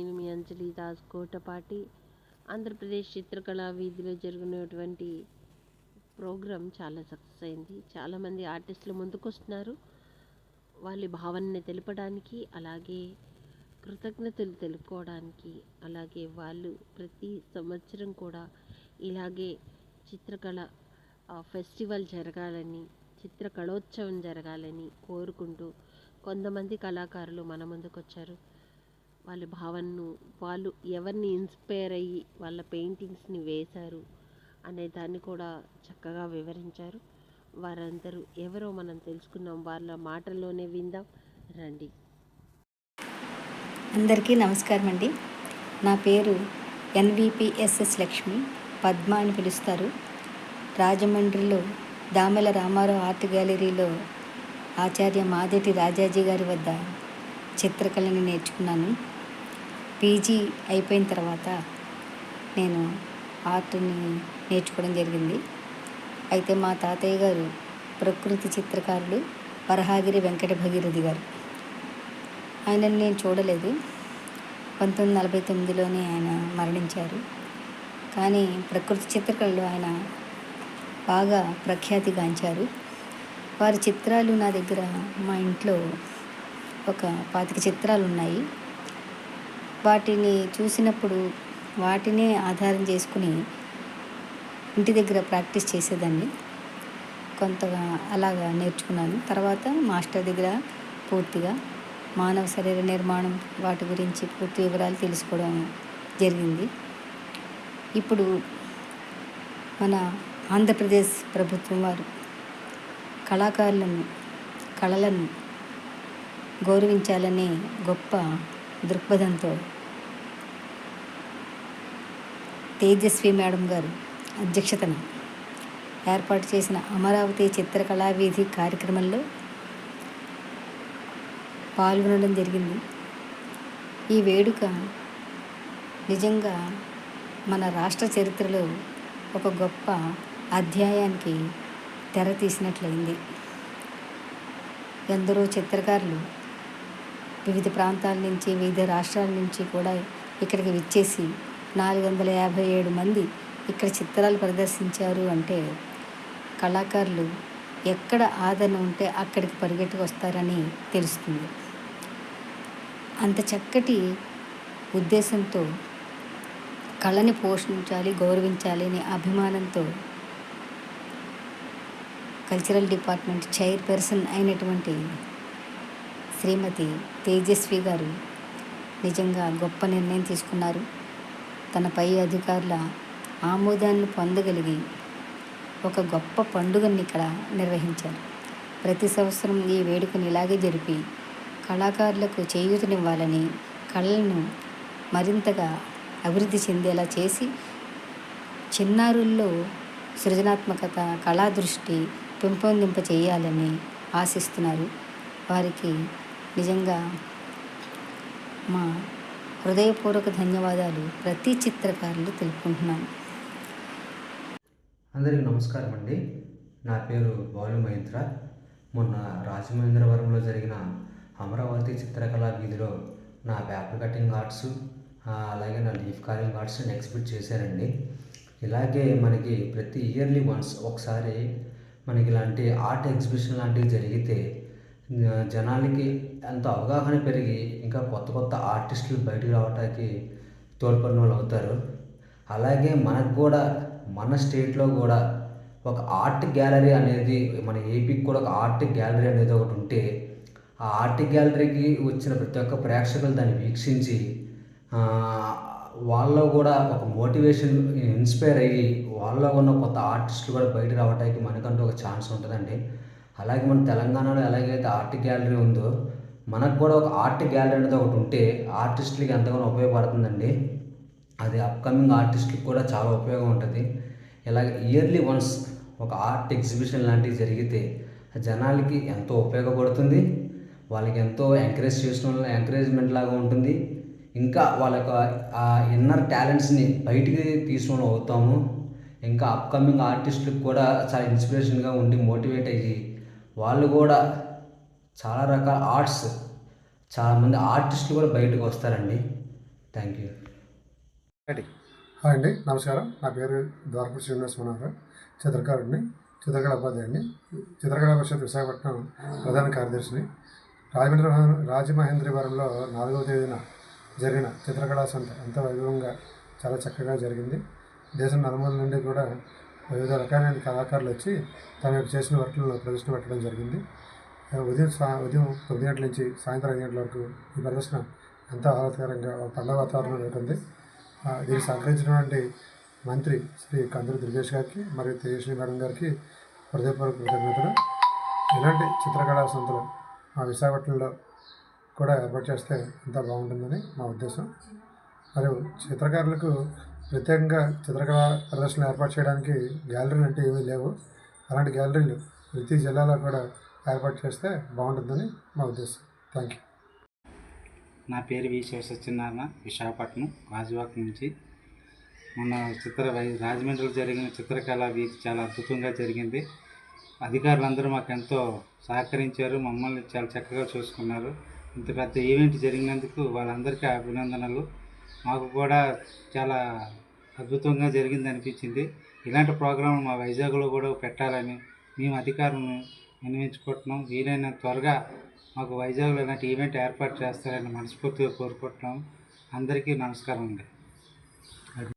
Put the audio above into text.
నేను మీ అంజలి దాస్ కోటపాటి. ఆంధ్రప్రదేశ్ చిత్రకళా వీధిలో జరిగినటువంటి ప్రోగ్రాం చాలా సక్సెస్ అయింది. చాలామంది ఆర్టిస్టులు ముందుకొస్తున్నారు. వాళ్ళ భావనని తెలపడానికి అలాగే కృతజ్ఞతలు తెలుపుకోవడానికి అలాగే వాళ్ళు ప్రతి సంవత్సరం కూడా ఇలాగే చిత్రకళ ఫెస్టివల్ జరగాలని చిత్రకళోత్సవం జరగాలని కోరుకుంటూ కొంతమంది కళాకారులు మన ముందుకు వచ్చారు వాళ్ళ భావనను వాళ్ళు ఎవరిని ఇన్స్పైర్ అయ్యి వాళ్ళ పెయింటింగ్స్ని వేశారు అనే దాన్ని కూడా చక్కగా వివరించారు. వారందరూ ఎవరో మనం తెలుసుకున్నాం. వాళ్ళ మాటల్లోనే విందాం. రండి. అందరికీ నమస్కారం అండి. నా పేరు ఎన్విపిఎస్ఎస్ లక్ష్మి. పద్మ అని పిలుస్తారు. రాజమండ్రిలో దామెల రామారావు ఆర్ట్ గ్యాలరీలో ఆచార్య మాదేటి రాజాజీ గారి వద్ద చిత్రకళని నేర్చుకున్నాను. పీజీ అయిపోయిన తర్వాత నేను ఆర్ట్ని నేర్చుకోవడం జరిగింది. అయితే మా తాతయ్య గారు ప్రకృతి చిత్రకారుడు వరహాగిరి వెంకట భగీరథి గారు. ఆయనను నేను చూడలేదు. పంతొమ్మిది నలభై తొమ్మిదిలోనే ఆయన మరణించారు. కానీ ప్రకృతి చిత్రకళలో ఆయన బాగా ప్రఖ్యాతిగాంచారు వారి చిత్రాలు నా దగ్గర మా ఇంట్లో ఒక పాతిక చిత్రాలు ఉన్నాయి వాటిని చూసినప్పుడు వాటినే ఆధారం చేసుకుని ఇంటి దగ్గర ప్రాక్టీస్ చేసేదాన్ని. కొంతగా అలాగా నేర్చుకున్నాను. తర్వాత మాస్టర్ దగ్గర పూర్తిగా మానవ శరీర నిర్మాణం వాటి గురించి పూర్తి వివరాలు తెలుసుకోవడం జరిగింది. ఇప్పుడు మన ఆంధ్రప్రదేశ్ ప్రభుత్వం వారు కళాకారులను కళలను గౌరవించాలనే గొప్ప దృక్పథంతో. తేజస్వి మేడం గారు అధ్యక్షతన ఏర్పాటు చేసిన అమరావతి చిత్రకళా వీధి కార్యక్రమంలో పాల్గొనడం జరిగింది. ఈ వేడుక నిజంగా మన రాష్ట్ర చరిత్రలో ఒక గొప్ప అధ్యాయానికి తెర తీసినట్లయింది. ఎందరో చిత్రకారులు వివిధ ప్రాంతాల నుంచి వివిధ రాష్ట్రాల నుంచి కూడా ఇక్కడికి విచ్చేసి నాలుగు వందల యాభై ఏడు మంది ఇక్కడ చిత్రాలు ప్రదర్శించారు అంటే కళాకారులు ఎక్కడ ఆదరణ ఉంటే అక్కడికి పరిగెట్టుకు వస్తారని తెలుస్తుంది. అంత చక్కటి ఉద్దేశంతో కళని పోషించాలి గౌరవించాలి అనే అభిమానంతో కల్చరల్ డిపార్ట్మెంట్ చైర్పర్సన్ అయినటువంటి శ్రీమతి తేజస్వి గారు నిజంగా గొప్ప నిర్ణయం తీసుకున్నారు. తన పై అధికారుల ఆమోదాన్ని పొందగలిగి ఒక గొప్ప పండుగని ఇక్కడ నిర్వహించారు. ప్రతి సంవత్సరం ఈ వేడుకను ఇలాగే జరిపి కళాకారులకు చేయూతనివ్వాలని కళలను మరింతగా అభివృద్ధి చెందేలా చేసి చిన్నారుల్లో సృజనాత్మకత కళా దృష్టి పెంపొందింప చేయాలని ఆశిస్తున్నారు. వారికి నిజంగా మా హృదయపూర్వక ధన్యవాదాలు ప్రతి చిత్రకారులు తెలుపుకుంటున్నాను. అందరికీ నమస్కారం అండి. నా పేరు బాలు మహేంద్ర. మొన్న రాజమహేంద్రవరంలో జరిగిన అమరావతి చిత్రకళా వీధిలో నా పేపర్ కటింగ్ ఆర్ట్స్ అలాగే నా లీఫ్ కార్వింగ్ ఆర్ట్స్ ఎగ్జిబిట్ చేశారండి. ఇలాగే మనకి ప్రతి ఇయర్లీ వన్స్ ఒకసారి మనకి ఇలాంటి ఆర్ట్ ఎగ్జిబిషన్ లాంటివి జరిగితే జనానికి ఎంతో అవగాహన పెరిగి ఇంకా కొత్త కొత్త ఆర్టిస్టులు బయటకు రావడానికి తోడ్పడిన వాళ్ళు అవుతారు. అలాగే మనకు కూడా మన స్టేట్లో కూడా ఒక ఆర్ట్ గ్యాలరీ అనేది మన ఏపీకి కూడా ఒక ఆర్ట్ గ్యాలరీ అనేది ఒకటి ఉంటే ఆ ఆర్ట్ గ్యాలరీకి వచ్చిన ప్రతి ఒక్క ప్రేక్షకులు దాన్ని వీక్షించి వాళ్ళలో కూడా ఒక మోటివేషన్ ఇన్స్పైర్ అయ్యి వాళ్ళలో ఉన్న కొత్త ఆర్టిస్టులు కూడా బయట రావడానికి మనకంటూ ఒక ఛాన్స్ ఉంటుందండి. అలాగే మన తెలంగాణలో ఎలాగైతే ఆర్ట్ గ్యాలరీ ఉందో మనకు కూడా ఒక ఆర్ట్ గ్యాలరీ అనేది ఒకటి ఉంటే ఆర్టిస్టులకి ఎంతగానో ఉపయోగపడుతుందండి. అది అప్కమింగ్ ఆర్టిస్టులకు కూడా చాలా ఉపయోగం ఉంటుంది. ఇలాగ ఇయర్లీ వన్స్ ఒక ఆర్ట్ ఎగ్జిబిషన్ లాంటివి జరిగితే జనాలకి ఎంతో ఉపయోగపడుతుంది. వాళ్ళకి ఎంతో ఎంకరేజ్ చేసిన ఎంకరేజ్మెంట్ లాగా ఉంటుంది. ఇంకా వాళ్ళ యొక్క ఆ ఇన్నర్ టాలెంట్స్ని బయటికి తీసుకోవడం అవుతాము. ఇంకా అప్కమింగ్ ఆర్టిస్టులకు కూడా చాలా ఇన్స్పిరేషన్గా ఉండి మోటివేట్ అయ్యి వాళ్ళు కూడా చాలా రకాల ఆర్ట్స్ చాలామంది ఆర్టిస్టులు కూడా బయటకు వస్తారండి. Thank you. హాయ్ అండి నమస్కారం. నా పేరు ద్వారపూడి శ్రీనివాస్ మనోహర్. చిత్రకారుడిని చిత్రకళా ఉపాధ్యాయుడిని చిత్రకళా పరిషత్ విశాఖపట్నం ప్రధాన కార్యదర్శిని. రాజమండ్రి రాజమహేంద్రవరంలో నాలుగవ తేదీన జరిగిన చిత్రకళా సంత ఎంతో వైభవంగా చాలా చక్కగా జరిగింది. దేశం నలుమూల నుండి కూడా వివిధ రకాలైన కళాకారులు వచ్చి తమ యొక్క చేసిన వర్క్లను ప్రదర్శన పెట్టడం జరిగింది. ఉదయం సా ఉదయం తొమ్మిది గంటల నుంచి సాయంత్రం ఐదు గంటల వరకు ఈ ప్రదర్శన ఎంతో ఆహ్లాదకరంగా పండగ వాతావరణం ఉంటుంది దీనికి సహకరించినటువంటి మంత్రి శ్రీ కందులు దుర్గేష్ గారికి మరియు తేజస్వి మేడం గారికి హృదయపూర్వక కృతజ్ఞతలు. ఇలాంటి చిత్రకళా సంతలు మా విశాఖపట్నంలో కూడా ఏర్పాటు చేస్తే ఎంత బాగుంటుందని మా ఉద్దేశం. మరియు చిత్రకారులకు ప్రత్యేకంగా చిత్రకళా ప్రదర్శనలు ఏర్పాటు చేయడానికి గ్యాలరీలు అంటే ఏమీ లేవు. అలాంటి గ్యాలరీలు ప్రతి జిల్లాలో కూడా ఏర్పాటు చేస్తే బాగుంటుందని మా ఉద్దేశం. థ్యాంక్ యూ నా పేరు వి శివసత్యనారాయణ విశాఖపట్నం రాజవాక్ నుంచి. మొన్న చిత్ర రాజమండ్రిలో జరిగిన చిత్రకళ వీధి చాలా అద్భుతంగా జరిగింది. అధికారులందరూ మాకు ఎంతో సహకరించారు మమ్మల్ని చాలా చక్కగా చూసుకున్నారు. ఇంత పెద్ద ఈవెంట్ జరిగినందుకు వాళ్ళందరికీ అభినందనలు. మాకు కూడా చాలా అద్భుతంగా జరిగింది అనిపించింది ఇలాంటి ప్రోగ్రాం మా వైజాగ్లో కూడా పెట్టాలని మేము అధికారులను వినియోగించుకుంటున్నాం వీలైన త్వరగా మాకు వైజాగ్లో ఇలాంటి ఈవెంట్ ఏర్పాటు చేస్తారని మనస్ఫూర్తిగా కోరుకుంటున్నాం. అందరికీ నమస్కారం అండి.